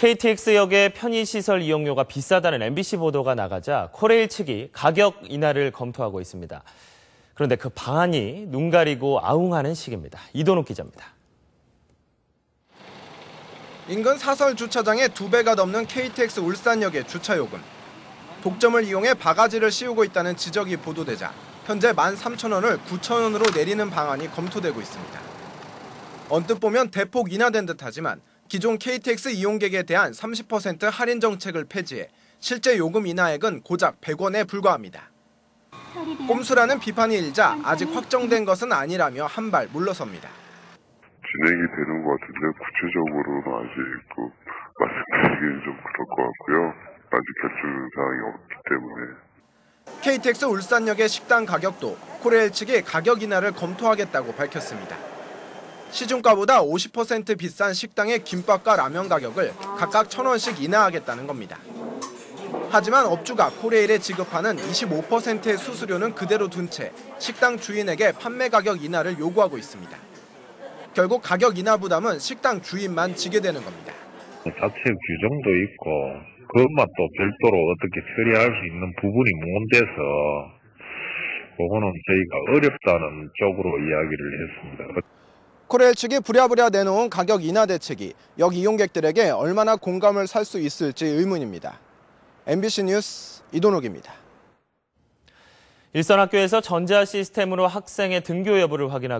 KTX역의 편의시설 이용료가 비싸다는 MBC 보도가 나가자 코레일 측이 가격 인하를 검토하고 있습니다. 그런데 그 방안이 눈 가리고 아웅하는 시기입니다. 이동욱 기자입니다. 인근 사설 주차장에 두 배가 넘는 KTX 울산역의 주차요금. 독점을 이용해 바가지를 씌우고 있다는 지적이 보도되자 현재 13,000원을 9,000원으로 내리는 방안이 검토되고 있습니다. 언뜻 보면 대폭 인하된 듯하지만 기존 KTX 이용객에 대한 30% 할인 정책을 폐지해 실제 요금 인하액은 고작 100원에 불과합니다. 꼼수라는 비판이 일자 아직 확정된 것은 아니라며 한 발 물러섭니다. 진행이 되는 것 같은데 구체적으로는 아직 그 말씀드리기는 좀 그럴 것 같고요. 아직 결정 사항이 없기 때문에 KTX 울산역의 식당 가격도 코레일 측이 가격 인하를 검토하겠다고 밝혔습니다. 시중가보다 50% 비싼 식당의 김밥과 라면 가격을 각각 1,000원씩 인하하겠다는 겁니다. 하지만 업주가 코레일에 지급하는 25%의 수수료는 그대로 둔 채 식당 주인에게 판매 가격 인하를 요구하고 있습니다. 결국 가격 인하 부담은 식당 주인만 지게 되는 겁니다. 자체 규정도 있고 그것만 또 별도로 어떻게 처리할 수 있는 부분이 모은돼서 그거는 저희가 어렵다는 쪽으로 이야기를 했습니다. 코레일 측이 부랴부랴 내놓은 가격 인하 대책이 역 이용객들에게 얼마나 공감을 살 수 있을지 의문입니다. MBC 뉴스 이동욱입니다. 일선 학교에서 전자 시스템으로 학생의 등교 여부를 확인하고